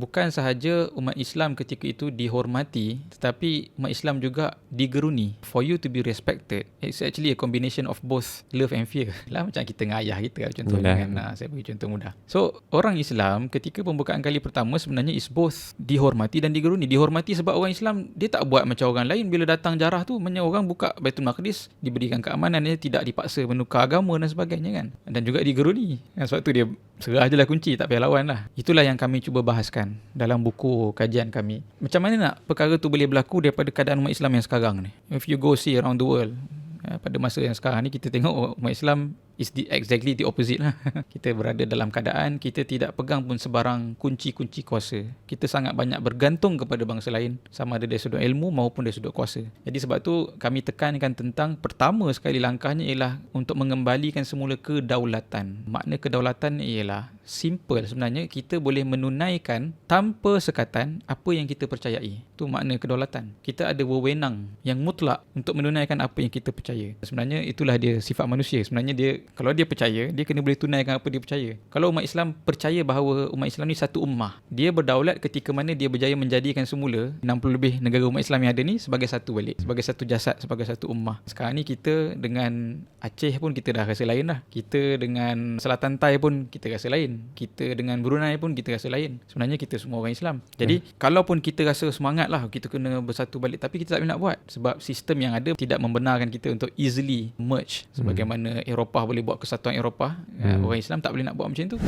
bukan sahaja umat Islam ketika itu dihormati tetapi umat Islam juga digeruni. For you to be respected it's actually a combination of both love and fear. Lah macam kita dengan ayah kita lah, contoh Yalah. kan. Nah, saya bagi contoh mudah. So orang Islam ketika pembukaan kali pertama sebenarnya is both dihormati dan digeruni. Dihormati sebab orang Islam dia tak buat macam orang lain. Bila datang jarah tu banyak orang buka Baitul Maqdis diberikan keamanan dia tidak dipaksa menukar agama dan sebagainya kan. Dan juga digeruni. Sebab tu dia serah je lah kunci tak payah lawan lah. Itulah yang kami cuba bahaskan dalam buku kajian kami. Macam mana nak perkara tu boleh berlaku daripada keadaan umat Islam yang sekarang ni? If you go see around the world eh, pada masa yang sekarang ni kita tengok umat Islam is the exactly the opposite lah. kita berada dalam keadaan kita tidak pegang pun sebarang kunci-kunci kuasa. Kita sangat banyak bergantung kepada bangsa lain sama ada dari sudut ilmu maupun dari sudut kuasa. Jadi sebab tu kami tekankan tentang pertama sekali langkahnya ialah untuk mengembalikan semula kedaulatan. Makna kedaulatan ialah simple sebenarnya kita boleh menunaikan tanpa sekatan apa yang kita percayai. Itu makna kedaulatan. Kita ada wewenang yang mutlak untuk menunaikan apa yang kita percaya. Sebenarnya itulah dia sifat manusia. Sebenarnya dia kalau dia percaya, dia kena boleh tunaikan apa dia percaya. Kalau umat Islam percaya bahawa umat Islam ni satu ummah, dia berdaulat ketika mana dia berjaya menjadikan semula 60 lebih negara umat Islam yang ada ni sebagai satu balik, sebagai satu jasad, sebagai satu ummah. Sekarang ni kita dengan Aceh pun kita dah rasa lain dah. Kita dengan Selatan Thai pun kita rasa lain. Kita dengan Brunei pun kita rasa lain. Sebenarnya kita semua orang Islam. Jadi hmm. kalaupun kita rasa semangat lah kita kena bersatu balik tapi kita tak boleh nak buat sebab sistem yang ada tidak membenarkan kita untuk easily merge sebagaimana Eropah boleh buat kesatuan Eropah hmm. orang Islam tak boleh nak buat macam tu